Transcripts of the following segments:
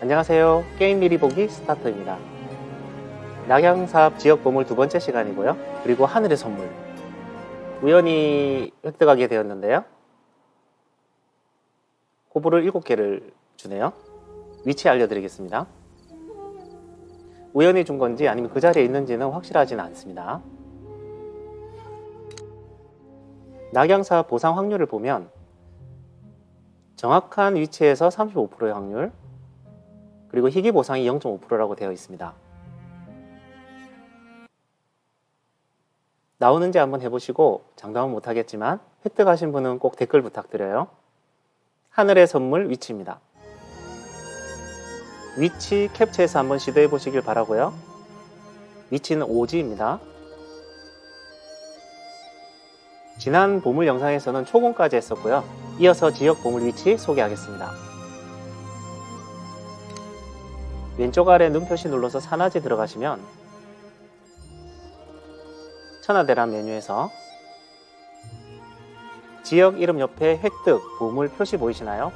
안녕하세요. 게임 미리 보기 스타터입니다. 낙양사업 지역 보물 두 번째 시간이고요. 그리고 하늘의 선물. 우연히 획득하게 되었는데요. 호불을 7개를 주네요. 위치 알려드리겠습니다. 우연히 준 건지 아니면 그 자리에 있는지는 확실하지는 않습니다. 낙양사 보상 확률을 보면 정확한 위치에서 35%의 확률, 그리고 희귀 보상이 0.5%라고 되어 있습니다. 나오는지 한번 해보시고 장담은 못하겠지만 획득하신 분은 꼭 댓글 부탁드려요. 하늘의 선물 위치입니다. 위치 캡처해서 한번 시도해 보시길 바라고요. 위치는 오지입니다. 지난 보물 영상에서는 초공까지 했었고요. 이어서 지역 보물 위치 소개하겠습니다. 왼쪽 아래 눈 표시 눌러서 산화지 들어가시면 천하대란 메뉴에서 지역 이름 옆에 획득, 보물 표시 보이시나요?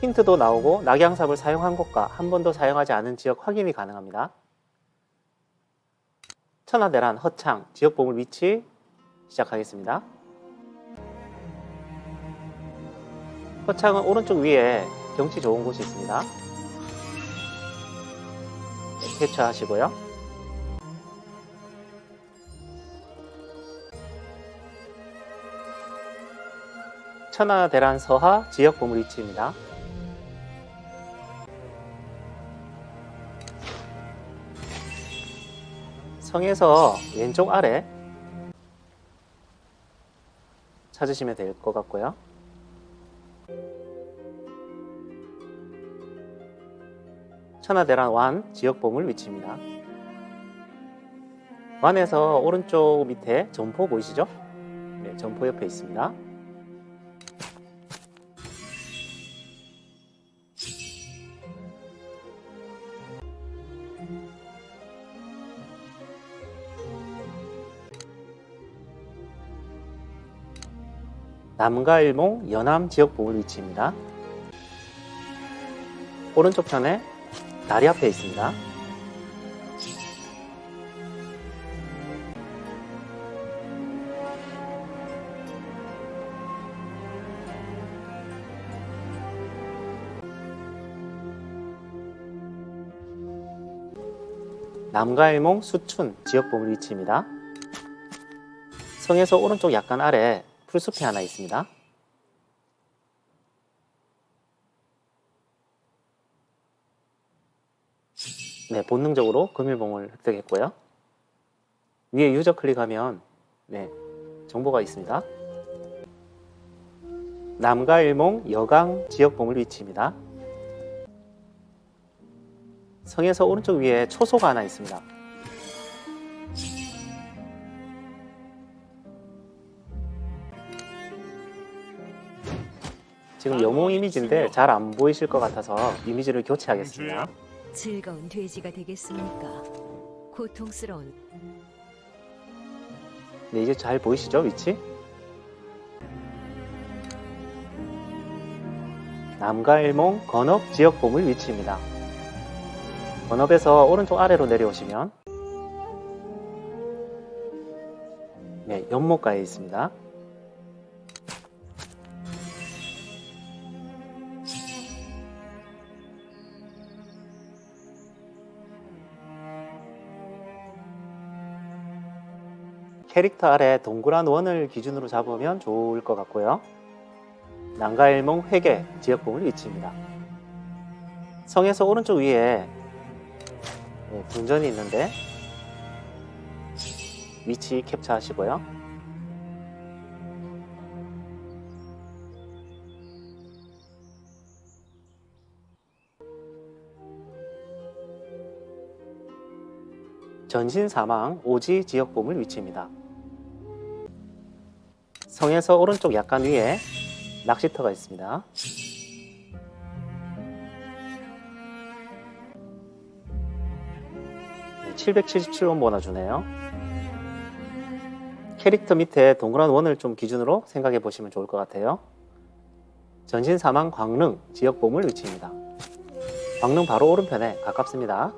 힌트도 나오고 낙양삽을 사용한 곳과 한 번도 사용하지 않은 지역 확인이 가능합니다. 천하대란 허창 지역 보물 위치 시작하겠습니다. 허창은 오른쪽 위에 경치 좋은 곳이 있습니다. 네, 캡처하시고요. 천하대란 서하 지역 보물 위치입니다. 성에서 왼쪽 아래 찾으시면 될 것 같고요. 천하대란 완 지역 보물 위치입니다. 완에서 오른쪽 밑에 점포 보이시죠? 네, 점포 옆에 있습니다. 남과 일몽 연암 지역 보물 위치입니다. 오른쪽 편에 다리 앞에 있습니다. 남가일몽 수춘 지역 보물 위치입니다. 성에서 오른쪽 약간 아래 풀숲이 하나 있습니다. 네, 본능적으로 금일봉을 획득했고요. 위에 유저 클릭하면 네, 정보가 있습니다. 남가 일몽 여강 지역 보물 위치입니다. 성에서 오른쪽 위에 초소가 하나 있습니다. 지금 여몽 이미지인데 잘 안 보이실 것 같아서 이미지를 교체하겠습니다. 즐거운 돼지가 되겠습니까? 고통스러운 네, 이제 잘 보이시죠, 위치? 남가 일몽 건업 지역 보물 위치입니다. 건업에서 오른쪽 아래로 내려오시면 네, 연못가에 있습니다. 캐릭터 아래 동그란 원을 기준으로 잡으면 좋을 것 같고요. 난가일몽 회계 지역 보물 위치입니다. 성에서 오른쪽 위에 네, 궁전이 있는데 위치 캡처하시고요. 전신 사망 오지 지역 보물 위치입니다. 성에서 오른쪽 약간 위에 낚시터가 있습니다. 네, 777원 모아주네요. 캐릭터 밑에 동그란 원을 좀 기준으로 생각해 보시면 좋을 것 같아요. 전신 사망 광릉 지역 보물 위치입니다. 광릉 바로 오른편에 가깝습니다.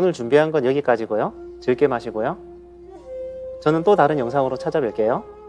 오늘 준비한 건 여기까지고요. 즐게 마시고요. 저는 또 다른 영상으로 찾아뵐게요.